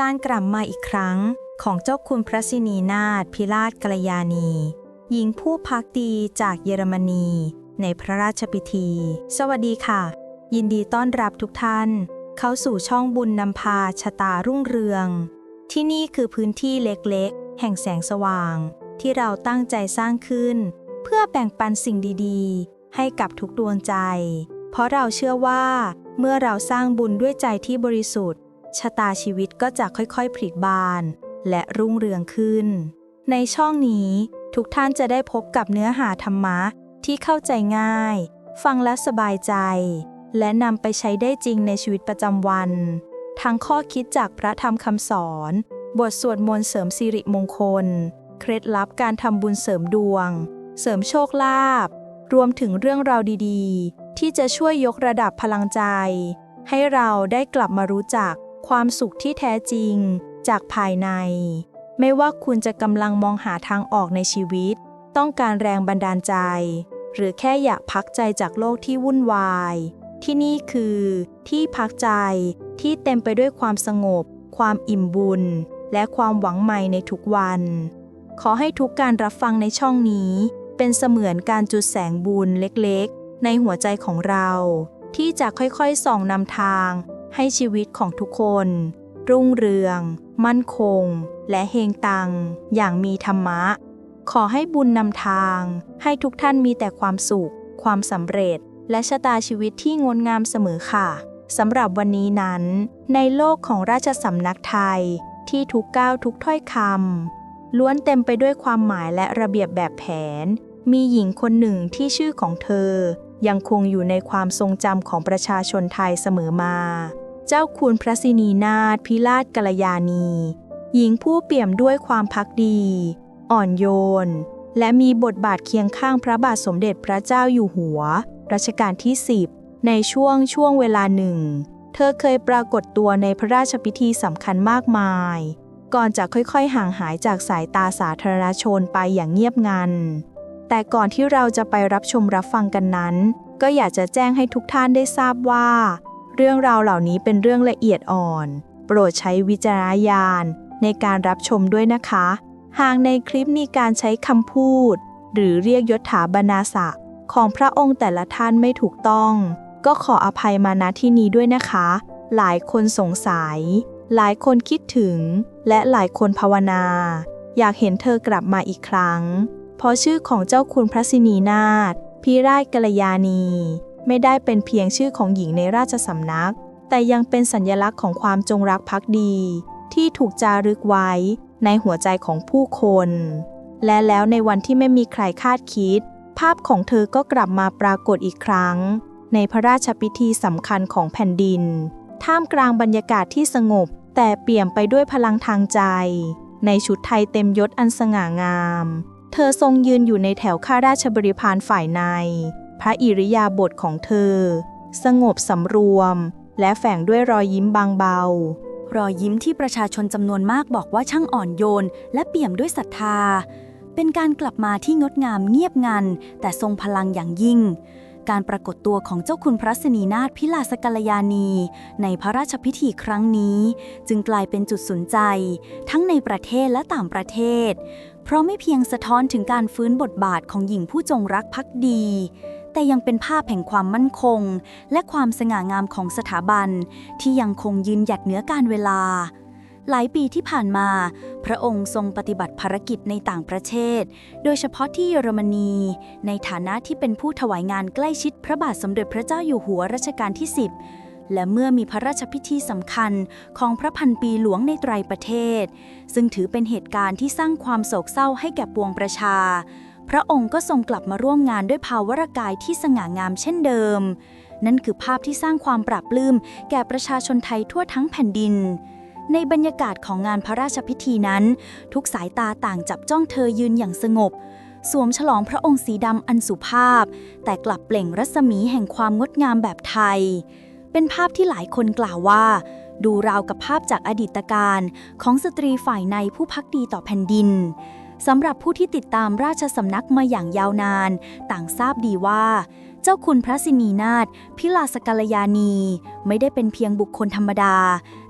การกลับมาอีกครั้งของเจ้าคุณพระสินีนาถพิราชกัลยาณี หญิงผู้พักดีจากเยอรมนี ในพระราชพิธี สวัสดีค่ะ ยินดีต้อนรับทุกท่าน เข้าสู่ช่องบุญนำพาชะตารุ่งเรือง ที่นี่คือพื้นที่เล็กๆ แห่งแสงสว่าง ที่เราตั้งใจสร้างขึ้น เพื่อแบ่งปันสิ่งดีๆ ให้กับทุกดวงใจ เพราะเราเชื่อว่า เมื่อเราสร้างบุญด้วยใจที่บริสุทธิ์ ชะตาชีวิตก็จะค่อยๆผลิบาน และรุ่งเรืองขึ้น ในช่องนี้ทุกท่านจะได้พบกับเนื้อหาธรรมะที่เข้าใจง่าย ฟังและสบายใจ และนำไปใช้ได้จริงในชีวิตประจำวัน ทั้งข้อคิดจากพระธรรมคำสอน บทสวดมนต์เสริมสิริมงคล เคล็ดลับการทำบุญเสริมดวง เสริมโชคลาภ รวมถึงเรื่องราวดีๆ ที่จะช่วยยกระดับพลังใจ ให้เราได้กลับมารู้จัก ความสุขที่แท้จริง จากภายใน ไม่ว่าคุณจะกำลังมองหาทางออกในชีวิต ต้องการแรงบันดาลใจ หรือแค่อยากพักใจจากโลกที่วุ่นวาย ที่นี่คือ ที่พักใจที่เต็มไปด้วยความสงบ ความอิ่มบุญ และความหวังใหม่ในทุกวัน ขอให้ทุกการรับฟังในช่องนี้ เป็นเสมือนการจุดแสงบุญเล็กๆ ในหัวใจของเรา ที่จะค่อยๆส่องนำทาง ให้ชีวิตของทุกคน รุ่งเรือง มั่นคง และเฮงตัง อย่างมีธรรมะ ขอให้บุญนำทาง ให้ทุกท่านมีแต่ความสุข ความสำเร็จ และชะตาชีวิตที่งดงามเสมอค่ะสำหรับวันนี้นั้น ในโลกของราชสำนักไทย ที่ทุกก้าวทุกถ้อยคำล้วนเต็มไปด้วยความหมายและระเบียบแบบแผน มีหญิงคนหนึ่งที่ชื่อของเธอ ยังคงอยู่ในความทรงจำของประชาชนไทยเสมอมา เจ้าคุณพระสินีนาถพิราชกัลยาณี หญิงผู้เปี่ยมด้วยความพักดี อ่อนโยน และมีบทบาทเคียงข้างพระบาทสมเด็จพระเจ้าอยู่หัว รัชกาลที่ 10 ในช่วงช่วงเวลาหนึ่ง เธอเคยปรากฏตัวในพระราชพิธีสำคัญมากมาย ก่อนจะค่อยๆ ห่างหายจากสายตาสาธารณชนไปอย่างเงียบงัน แต่ก่อนที่เราจะไปรับชมรับฟังกันนั้น ก็อยากจะแจ้งให้ทุกท่านได้ทราบว่า เรื่องราวเหล่านี้เป็นเรื่องละเอียดอ่อน โปรดใช้วิจารณญาณในการรับชมด้วยนะคะ หากในคลิปมีการใช้คำพูด หรือเรียกยศถาบรรณาศักดิ์ของพระองค์แต่ละท่านไม่ถูกต้อง ก็ขออภัยมาณที่นี้ด้วยนะคะ หลายคนสงสัย หลายคนคิดถึง และหลายคนภาวนา อยากเห็นเธอกลับมาอีกครั้ง เพราะชื่อของเจ้าคุณพระสินีนาถพิราชกัลยาณี ไม่ได้เป็นเพียงชื่อของหญิงในราชสำนัก แต่ยังเป็นสัญลักษณ์ของความจงรักภักดี ที่ถูกจารึกไว้ในหัวใจของผู้คน และแล้วในวันที่ไม่มีใครคาดคิด ภาพของเธอก็กลับมาปรากฏอีกครั้ง ในพระราชพิธีสำคัญของแผ่นดิน ท่ามกลางบรรยากาศที่สงบ แต่เปี่ยมไปด้วยพลังทางใจ ในชุดไทยเต็มยศอันสง่างาม เธอทรงยืนอยู่ในแถวข้าราชบริพารฝ่ายใน พระอิริยาบถของเธอ สงบสำรวม และแฝงด้วยรอยยิ้มบางเบา รอยยิ้มที่ประชาชนจำนวนมากบอกว่าช่างอ่อนโยน และเปี่ยมด้วยศรัทธา เป็นการกลับมาที่งดงามเงียบงัน แต่ทรงพลังอย่างยิ่ง การปรากฏตัวของเจ้าคุณพระสนีนาถพิลาสกัลยาณี ในพระราชพิธีครั้งนี้ จึงกลายเป็นจุดสนใจ ทั้งในประเทศและต่างประเทศ เพราะไม่เพียงสะท้อนถึงการฟื้นบทบาทของหญิงผู้จงรักภักดี แต่ยังเป็นภาพแห่งความมั่นคง และความสง่างามของสถาบัน ที่ยังคงยืนหยัดเหนือการเวลา หลายปีที่ผ่านมา พระองค์ทรงปฏิบัติภารกิจในต่างประเทศ โดยเฉพาะที่เยอรมนี ในฐานะที่เป็นผู้ถวายงานใกล้ชิดพระบาทสมเด็จพระเจ้าอยู่หัวรัชกาลที่ 10และเมื่อมีพระราชพิธีสำคัญของพระพันปีหลวงในไตรประเทศ ซึ่งถือเป็นเหตุการณ์ที่สร้างความโศกเศร้าให้แก่ปวงประชา พระองค์ก็ทรงกลับมาร่วมงานด้วยภาวรกายที่สง่างามเช่นเดิม นั่นคือภาพที่สร้างความปราบปลื้มแก่ประชาชนไทยทั่วทั้งแผ่นดิน ในบรรยากาศของงานพระราชพิธีนั้น ทุกสายตาต่างจับจ้องเธอยืนอย่างสงบ สวมฉลองพระองค์สีดำอันสุภาพ แต่กลับเปล่งรัศมีแห่งความงดงามแบบไทย เป็นภาพที่หลายคนกล่าวว่าดูราวกับภาพจากอดีตการของสตรีฝ่ายในผู้พักดีต่อแผ่นดิน สำหรับผู้ที่ติดตามราชสำนักมาอย่างยาวนาน ต่างทราบดีว่า เจ้าคุณพระสินีนาถพิลาสกัลยานี ไม่ได้เป็นเพียงบุคคลธรรมดา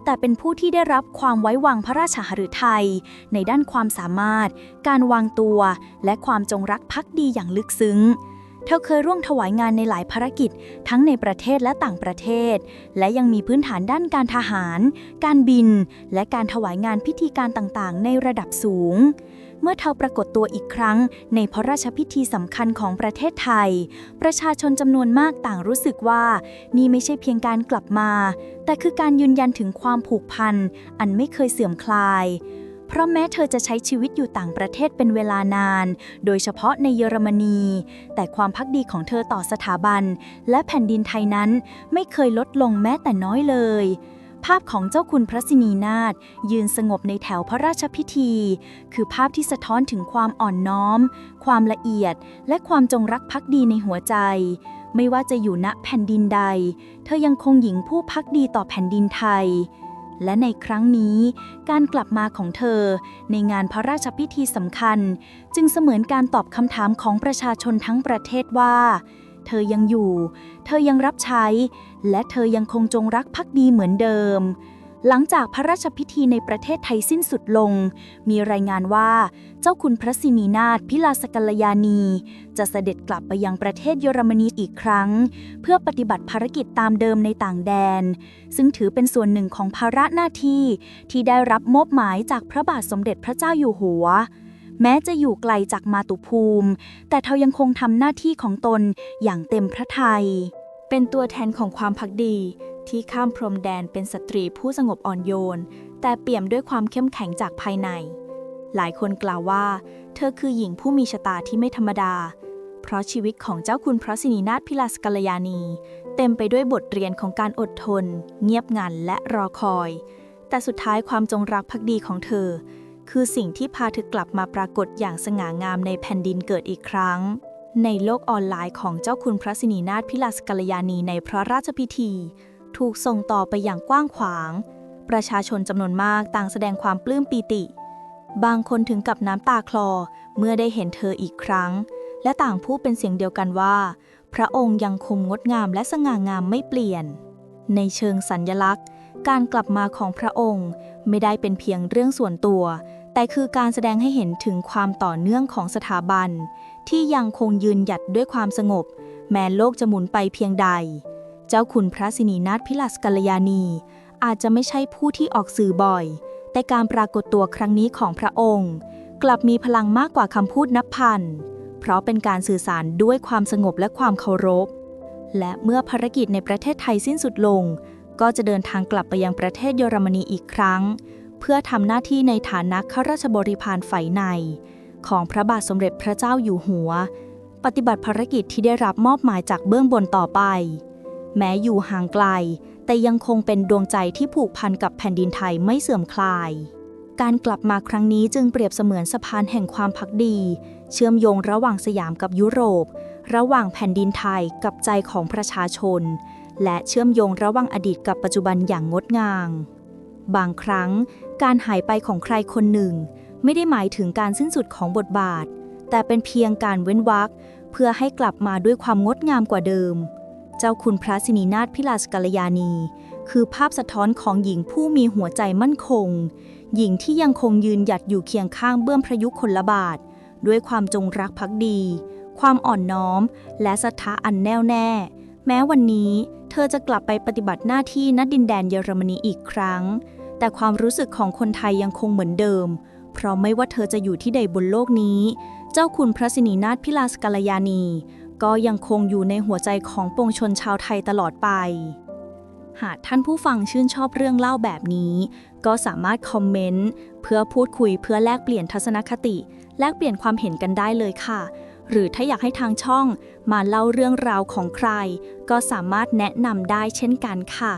แต่เป็นผู้ที่ได้รับความไว้วางพระราชหฤทัยในด้านความสามารถ การวางตัว และความจงรักภักดีอย่างลึกซึ้ง เธอเคยร่วมถวายงานในหลายภารกิจ ทั้งในประเทศและต่างประเทศ และยังมีพื้นฐานด้านการทหาร การบิน และการถวายงานพิธีการต่างๆ ในระดับสูง เมื่อเธอปรากฏตัวอีกครั้ง ในพระราชพิธีสำคัญของประเทศไทย ประชาชนจำนวนมากต่างรู้สึกว่า นี่ไม่ใช่เพียงการกลับมา แต่คือการยืนยันถึงความผูกพัน อันไม่เคยเสื่อมคลาย ราะแม้เธอจะใช้ชีวิตอยู่ต่างประเทศเป็นเวลานาน โดยเฉพาะในเยอรมนี แต่ความพักดีของเธอต่อสถาบัน และแผ่นดินไทยนั้นไม่เคยลดลงแม้แต่น้อยเลย ภาพของเจ้าคุณพระสินีนาถยืนสงบในแถวพระราชพิธี คือภาพที่สะท้อนถึงความอ่อนน้อม ความละเอียด และความจงรักภักดีในหัวใจไม่ว่าจะอยู่ณแผ่นดินใด เธอยังคงหญิงผู้พักดีต่อแผ่นดินไทย และในครั้งนี้ การกลับมาของเธอ ในงานพระราชพิธีสำคัญ จึงเสมือนการตอบคำถามของประชาชนทั้งประเทศว่า เธอยังอยู่ เธอยังรับใช้ และเธอยังคงจงรักภักดีเหมือนเดิม หลังจากพระราชพิธีในประเทศไทยสิ้นสุดลง มีรายงานว่าเจ้าคุณพระสินีนาถพิลาสกัลยานี จะเสด็จกลับไปยังประเทศเยอรมนีอีกครั้ง เพื่อปฏิบัติภารกิจตามเดิมในต่างแดน ซึ่งถือเป็นส่วนหนึ่งของภาระหน้าที่ที่ได้รับมอบหมายจากพระบาทสมเด็จพระเจ้าอยู่หัวแม้จะอยู่ไกลจากมาตุภูมิ แต่เธอยังคงทำหน้าที่ของตนอย่างเต็มพระทัย เป็นตัวแทนของความพักดี ที่ข้ามพรมแดนเป็นสตรีผู้สงบอ่อนโยน แต่เปี่ยมด้วยความเข้มแข็งจากภายใน หลายคนกล่าวว่า เธอคือหญิงผู้มีชะตาที่ไม่ธรรมดา เพราะชีวิตของเจ้าคุณพระสินีนาถพิลาสกัลยานี เต็มไปด้วยบทเรียนของการอดทน เงียบงันและรอคอย แต่สุดท้ายความจงรักภักดีของเธอ คือสิ่งที่พาเธอกลับมาปรากฏอย่างสง่างามในแผ่นดินเกิดอีกครั้งในโลกออนไลน์ของเจ้าคุณพระสินีนาถพิลาสกัลยานีในพระราชพิธี ถูกส่งต่อไปอย่างกว้างขวาง ประชาชนจำนวนมากต่างแสดงความปลื้มปีติ บางคนถึงกับน้ำตาคลอเมื่อได้เห็นเธออีกครั้ง และต่างพูดเป็นเสียงเดียวกันว่า พระองค์ยังคงงดงามและสง่างามไม่เปลี่ยน ในเชิงสัญญลักษณ์ การกลับมาของพระองค์ ไม่ได้เป็นเพียงเรื่องส่วนตัว แต่คือการแสดงให้เห็นถึงความต่อเนื่องของสถาบัน ที่ยังคงยืนหยัดด้วยความสงบ แม้โลกจะหมุนไปเพียงใด เจ้าคุณพระสินีนาถพิลัสกัลยานีอาจจะไม่ใช่ผู้ที่ออกสื่อบ่อย แต่การปรากฏตัวครั้งนี้ของพระองค์ กลับมีพลังมากกว่าคำพูดนับพัน เพราะเป็นการสื่อสารด้วยความสงบและความเคารพ และเมื่อภารกิจในประเทศไทยสิ้นสุดลง ก็จะเดินทางกลับไปยังประเทศเยอรมนีอีกครั้ง เพื่อทำหน้าที่ในฐานะข้าราชบริพารฝ่ายใน ของพระบาทสมเด็จพระเจ้าอยู่หัว ปฏิบัติภารกิจที่ได้รับมอบหมายจากเบื้องบนต่อไป แม้อยู่ห่างไกล แต่ยังคงเป็นดวงใจที่ผูกพันกับแผ่นดินไทยไม่เสื่อมคลาย การกลับมาครั้งนี้จึงเปรียบเสมือนสะพานแห่งความพักดี เชื่อมโยงระหว่างสยามกับยุโรป ระหว่างแผ่นดินไทยกับใจของประชาชน และเชื่อมโยงระหว่างอดีตกับปัจจุบันอย่างงดงาม บางครั้ง การหายไปของใครคนหนึ่ง ไม่ได้หมายถึงการสิ้นสุดของบทบาท แต่เป็นเพียงการเว้นวรรคเพื่อให้กลับมาด้วยความงดงามกว่าเดิม เจ้าคุณพระสินีนาถพิลาสกัลยานี คือภาพสะท้อนของหญิงผู้มีหัวใจมั่นคง หญิงที่ยังคงยืนหยัดอยู่เคียงข้างเบื้องพระยุคลบาท ด้วยความจงรักภักดี ความอ่อนน้อม และศรัทธาอันแน่วแน่ แม้วันนี้เธอจะกลับไปปฏิบัติหน้าที่ณดินแดนเยอรมนีอีกครั้ง แต่ความรู้สึกของคนไทยยังคงเหมือนเดิม เพราะไม่ว่าเธอจะอยู่ที่ใดบนโลกนี้ เจ้าคุณพระสินีนาถพิลาสกัลยานี ก็ยังคงอยู่ในหัวใจของปวงชนชาวไทยตลอดไป หากท่านผู้ฟังชื่นชอบเรื่องเล่าแบบนี้ ก็สามารถคอมเมนต์เพื่อพูดคุยเพื่อแลกเปลี่ยนทัศนคติ แลกเปลี่ยนความเห็นกันได้เลยค่ะ หรือถ้าอยากให้ทางช่องมาเล่าเรื่องราวของใคร ก็สามารถแนะนำได้เช่นกันค่ะ